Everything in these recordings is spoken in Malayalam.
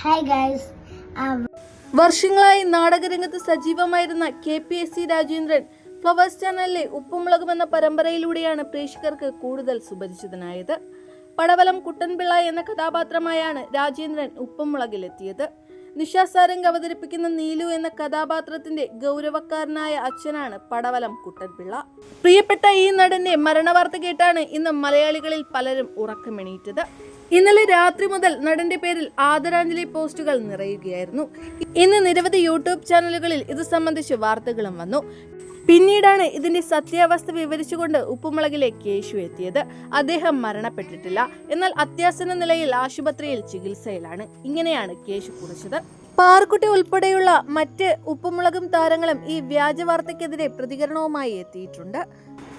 Hi ഗൈസ് Um, വർഷങ്ങളായി നാടകരംഗത്ത് സജീവമായിരുന്ന K P S C Rajendran Flowers ചാനലിലെ ഉപ്പുമുളകും എന്ന പരമ്പരയിലൂടെയാണ് പ്രേക്ഷകർക്ക് കൂടുതൽ സുപരിചിതനായത്. പടവലം കുട്ടൻപിള്ള എന്ന കഥാപാത്രമായാണ് രാജേന്ദ്രൻ ഉപ്പുമുളകിലെത്തിയത്. നിഷ അവതരിപ്പിക്കുന്ന നീലു എന്ന കഥാപാത്രത്തിന്റെ ഗൗരവക്കാരനായ അച്ഛനാണ് പടവലം കുട്ടൻപിള്ള. പ്രിയപ്പെട്ട ഈ നടന്റെ മരണവാർത്ത കേട്ടാണ് ഇന്ന് മലയാളികളിൽ പലരും ഉറക്കമെണീറ്റത്. ഇന്നലെ രാത്രി മുതൽ നടന്റെ പേരിൽ ആദരാഞ്ജലി പോസ്റ്റുകൾ നിറയുകയായിരുന്നു. ഇന്ന് നിരവധി യൂട്യൂബ് ചാനലുകളിൽ ഇത് സംബന്ധിച്ച് വാർത്തകളും വന്നു. പിന്നീടാണ് ഇതിന്റെ സത്യാവസ്ഥ വിവരിച്ചുകൊണ്ട് ഉപ്പുമുളകിലെ കേശു എത്തിയത്. അദ്ദേഹം മരണപ്പെട്ടിട്ടില്ല. എന്നാൽ അത്യാസന്ന നിലയിൽ ആശുപത്രിയിൽ ചികിത്സയിലാണ്. ഇങ്ങനെയാണ് കേശു കുറിച്ചത്. പാർക്കുട്ടി ഉൾപ്പെടെയുള്ള മറ്റ് ഉപ്പുമുളകും താരങ്ങളും ഈ വ്യാജ വാർത്തയ്ക്കെതിരെ പ്രതികരണവുമായി എത്തിയിട്ടുണ്ട്.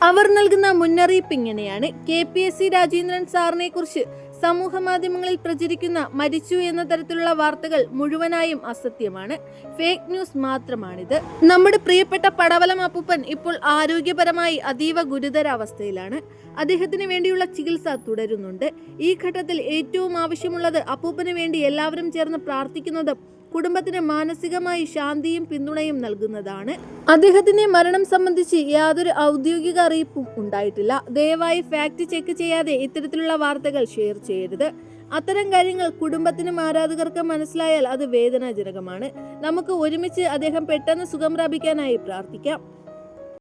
അവർ നൽകുന്ന മുന്നറിയിപ്പ് ഇങ്ങനെയാണ്. K P S C Rajendran സാറിനെ കുറിച്ച് സമൂഹ മാധ്യമങ്ങളിൽ പ്രചരിക്കുന്ന മരിച്ചു എന്ന തരത്തിലുള്ള വാർത്തകൾ മുഴുവനായും അസത്യമാണ്. Fake news മാത്രമാണിത്. നമ്മുടെ പ്രിയപ്പെട്ട പടവലം അപ്പൂപ്പൻ ഇപ്പോൾ ആരോഗ്യപരമായി അതീവ ഗുരുതരാവസ്ഥയിലാണ്. അദ്ദേഹത്തിന് വേണ്ടിയുള്ള ചികിത്സ തുടരുന്നുണ്ട്. ഈ ഘട്ടത്തിൽ ഏറ്റവും ആവശ്യമുള്ളത് അപ്പൂപ്പന് വേണ്ടി എല്ലാവരും ചേർന്ന് പ്രാർത്ഥിക്കുന്നതും കുടുംബത്തിന് മാനസികമായി ശാന്തിയും പിന്തുണയും നൽകുന്നതാണ്. അദ്ദേഹത്തിന്റെ മരണം സംബന്ധിച്ച് യാതൊരു ഔദ്യോഗിക അറിയിപ്പും ഉണ്ടായിട്ടില്ല. ദയവായി ഫാക്ട് ചെക്ക് ചെയ്യാതെ ഇത്തരത്തിലുള്ള വാർത്തകൾ ഷെയർ ചെയ്യരുത്. അത്തരം കാര്യങ്ങൾ കുടുംബത്തിനും ആരാധകർക്കും മനസ്സിലായാൽ അത് വേദനാജനകമാണ്. നമുക്ക് ഒരുമിച്ച് അദ്ദേഹം പെട്ടെന്ന് സുഖം പ്രാപിക്കാനായി പ്രാർത്ഥിക്കാം.